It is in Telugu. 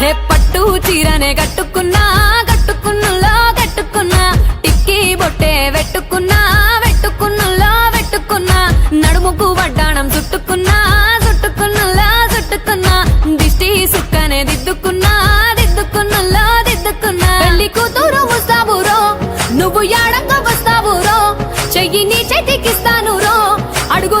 హే పట్టు చీరనే కట్టుకున్నా కట్టుకున్నలో కట్టుకున్నా టిక్కి బొట్టే వెట్టుకున్నా వెట్టుకున్నులో వెట్టుకున్నా నడుముకు వడ్డాణం చుట్టుకున్నా చుట్టుకున్నలో చుట్టుకున్నా దిష్టి సుక్కనే దిద్దుకున్నా దిద్దుకున్నలో దిద్దుకున్నా. పెళ్ళి కూతురు ముస్తాబురో నువ్వు యాడంగా వస్తావురో చెయ్యి నీ చేతికిస్తాను రో అడుగు